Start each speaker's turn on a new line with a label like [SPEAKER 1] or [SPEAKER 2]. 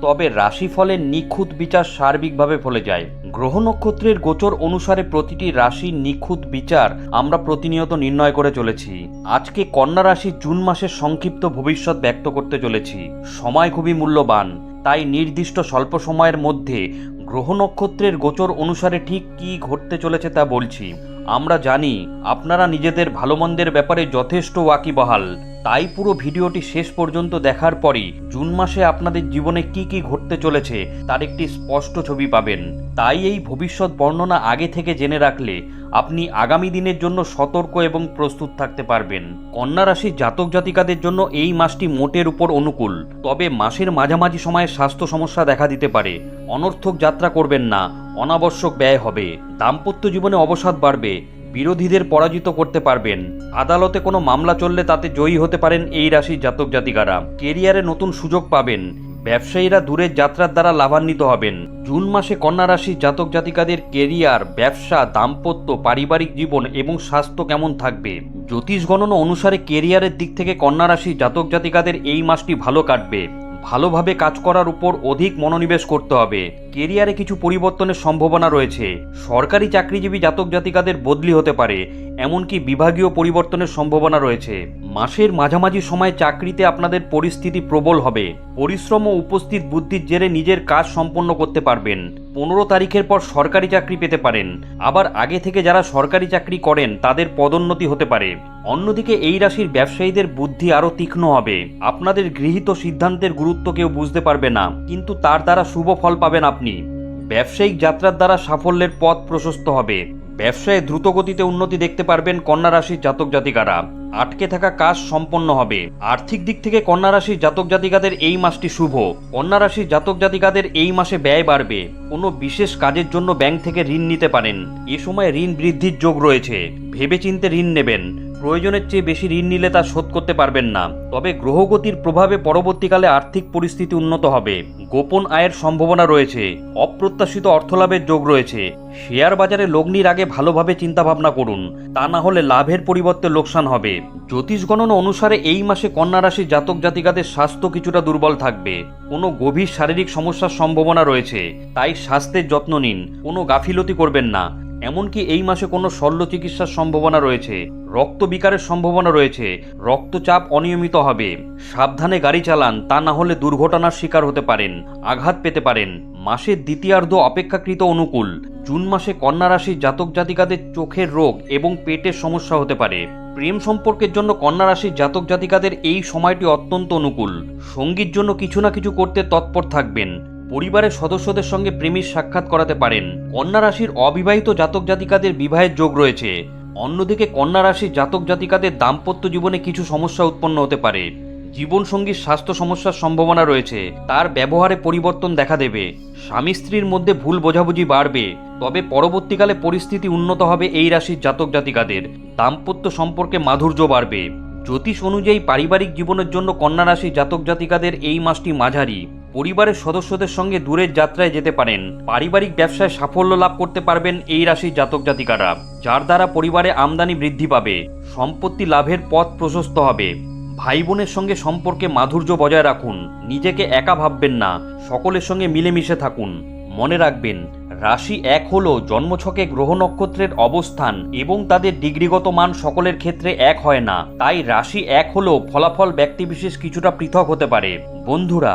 [SPEAKER 1] তবে রাশিফলের নিখুঁত বিচার সার্বিকভাবে ফলে যায়। গ্রহ নক্ষত্রের গোচর অনুসারে প্রতিটি রাশির নিখুঁত বিচার আমরা প্রতিনিয়ত নির্ণয় করে চলেছি। আজকে কন্যা রাশি জুন মাসের সংক্ষিপ্ত ভবিষ্যৎ ব্যক্ত করতে চলেছি। সময় খুবই মূল্যবান। তাই নির্দিষ্ট স্বল্প সময়ের মধ্যে গ্রহ নক্ষত্রের গোচর অনুসারে ঠিক কী ঘটতে চলেছে তা বলছি। আমরা জানি, আপনারা নিজেদের ভালো মন্দের ব্যাপারে যথেষ্ট ওয়াকিবহাল। তাই পুরো ভিডিওটি শেষ পর্যন্ত দেখার পরই জুন মাসে আপনাদের জীবনে কি কি ঘটতে চলেছে তার একটি স্পষ্ট ছবি পাবেন। তাই এই ভবিষ্যৎ বর্ণনা আগে থেকে জেনে রাখলে আপনি আগামী দিনের জন্য সতর্ক এবং প্রস্তুত থাকতে পারবেন। কন্যা রাশির জাতক জাতিকাদের জন্য এই মাসটি মোটের উপর অনুকূল, তবে মাসের মাঝামাঝি সময়ে স্বাস্থ্য সমস্যা দেখা দিতে পারে। অনর্থক যাত্রা করবেন না, অনাবশ্যক ব্যয় হবে। দাম্পত্য জীবনে অবসাদ বাড়বে বিরোধীদের পরাজিত করতে পারবেন। আদালতে কোনো মামলা চললে তাতে জয়ী হতে পারেন এই রাশির জাতক জাতিকারা। কেরিয়ারে নতুন সুযোগ পাবেন। ব্যবসায়ীরা দূরের যাত্রার দ্বারা লাভান্বিত হবেন। জুন মাসে কন্যা রাশির জাতক জাতিকাদের কেরিয়ার, ব্যবসা, দাম্পত্য, পারিবারিক জীবন এবং স্বাস্থ্য কেমন থাকবে? জ্যোতিষ গণনা অনুসারে কেরিয়ারের দিক থেকে কন্যা রাশির জাতক জাতিকাদের এই মাসটি ভালো কাটবে। ভালোভাবে কাজ করার উপর অধিক মনোনিবেশ করতে হবে। কেরিয়ারে কিছু পরিবর্তনের সম্ভাবনা রয়েছে। সরকারি চাকরিজীবী জাতক জাতিকাদের বদলি হতে পারে, এমনকি বিভাগীয় পরিবর্তনের সম্ভাবনা রয়েছে। মাসের মাঝামাঝি সময় চাকরিতে আপনাদের পরিস্থিতি প্রবল হবে। পরিশ্রম ও উপস্থিত বুদ্ধির জেরে নিজের কাজ সম্পন্ন করতে পারবেন। পনেরো তারিখের পর সরকারি চাকরি পেতে পারেন। আবার আগে থেকে যারা সরকারি চাকরি করেন, তাদের পদোন্নতি হতে পারে। অন্যদিকে এই রাশির ব্যবসায়ীদের বুদ্ধি আরও তীক্ষ্ণ হবে। আপনাদের গৃহীত সিদ্ধান্তের গুরুত্ব কেউ বুঝতে পারবে না, কিন্তু তার দ্বারা শুভ ফল পাবেন আপনি। ব্যবসায়িক যাত্রার দ্বারা সাফল্যের পথ প্রশস্ত হবে। ব্যবসায় দ্রুতগতিতে উন্নতি দেখতে পারবেন কন্যা রাশির জাতক জাতিকারা। আটকে থাকা কাজ সম্পন্ন হবে। আর্থিক দিক থেকে কন্যা রাশির জাতক জাতিকাদের এই মাসটি শুভ। কন্যা রাশির জাতক জাতিকাদের এই মাসে ব্যয় বাড়বে। কোনো বিশেষ কাজের জন্য ব্যাংক থেকে ঋণ নিতে পারেন। এ সময় ঋণ বৃদ্ধির যোগ রয়েছে। ভেবেচিন্তে ঋণ নেবেন। প্রয়োজনের চেয়ে বেশি ঋণ নিলে তা শোধ করতে পারবেন না। তবে গ্রহগতির প্রভাবে পরবর্তীকালে আর্থিক পরিস্থিতি উন্নত হবে। গোপন আয়ের সম্ভাবনা রয়েছে। অপ্রত্যাশিত অর্থলাভের যোগ রয়েছে। শেয়ার বাজারে লগ্নির আগে ভালোভাবে চিন্তাভাবনা করুন। তা না হলে লাভের পরিবর্তে লোকসান হবে। জ্যোতিষ গণনা অনুসারে এই মাসে কন্যা রাশির জাতক জাতিকাদের স্বাস্থ্য কিছুটা দুর্বল থাকবে। কোনো গভীর শারীরিক সমস্যার সম্ভাবনা রয়েছে। তাই স্বাস্থ্যের যত্ন নিন। কোনো গাফিলতি করবেন না। এমনকি এই মাসে কোনো শল্য চিকিৎসার সম্ভাবনা রয়েছে। রক্ত বিকারের সম্ভাবনা রয়েছে। রক্তচাপ অনিয়মিত হবে। সাবধানে গাড়ি চালান, তা না হলে দুর্ঘটনার শিকার হতে পারেন, আঘাত পেতে পারেন। মাসের দ্বিতীয়ার্ধ অপেক্ষাকৃত অনুকূল। জুন মাসে কন্যা রাশির জাতক জাতিকাদের চোখের রোগ এবং পেটের সমস্যা হতে পারে। প্রেম সম্পর্কের জন্য কন্যা রাশির জাতক জাতিকাদের এই সময়টি অত্যন্ত অনুকূল। সঙ্গীর জন্য কিছু না কিছু করতে তৎপর থাকবেন। পরিবারের সদস্যদের সঙ্গে প্রেমীর সাক্ষাৎ করাতে পারেন। কন্যা রাশির অবিবাহিত জাতক জাতিকাদের বিবাহের যোগ রয়েছে। অন্যদিকে কন্যা রাশির জাতক জাতিকাদের দাম্পত্য জীবনে কিছু সমস্যা উৎপন্ন হতে পারে। জীবনসঙ্গীর স্বাস্থ্য সমস্যার সম্ভাবনা রয়েছে, তার ব্যবহারে পরিবর্তন দেখা দেবে। স্বামী স্ত্রীর মধ্যে ভুল বোঝাবুঝি বাড়বে, তবে পরবর্তীকালে পরিস্থিতি উন্নত হবে এই রাশির জাতক জাতিকাদের। দাম্পত্য সম্পর্কে মাধুর্য বাড়বে। জ্যোতিষ অনুযায়ী পারিবারিক জীবনের জন্য কন্যা রাশি জাতক জাতিকাদের এই মাসটি মাঝারি। পরিবারের সদস্যদের সঙ্গে দূরের যাত্রায় যেতে পারেন। পারিবারিক ব্যবসায় সাফল্য লাভ করতে পারবেন এই রাশির জাতক জাতিকারা, যার দ্বারা পরিবারে আমদানি বৃদ্ধি পাবে, সম্পত্তি লাভের পথ প্রশস্ত হবে। ভাই বোনের সঙ্গে সম্পর্কে মাধুর্য বজায় রাখুন, নিজেকে একা ভাববেন না, সকলের সঙ্গে মিলেমিশে থাকুন। মনে রাখবেন, রাশি এক হল জন্মছকে গ্রহ নক্ষত্রের অবস্থান এবং তাদের ডিগ্রিগত মান সকলের ক্ষেত্রে এক হয় না। তাই রাশি এক হলেও ফলাফল ব্যক্তিবিশেষ কিছুটা পৃথক হতে পারে। বন্ধুরা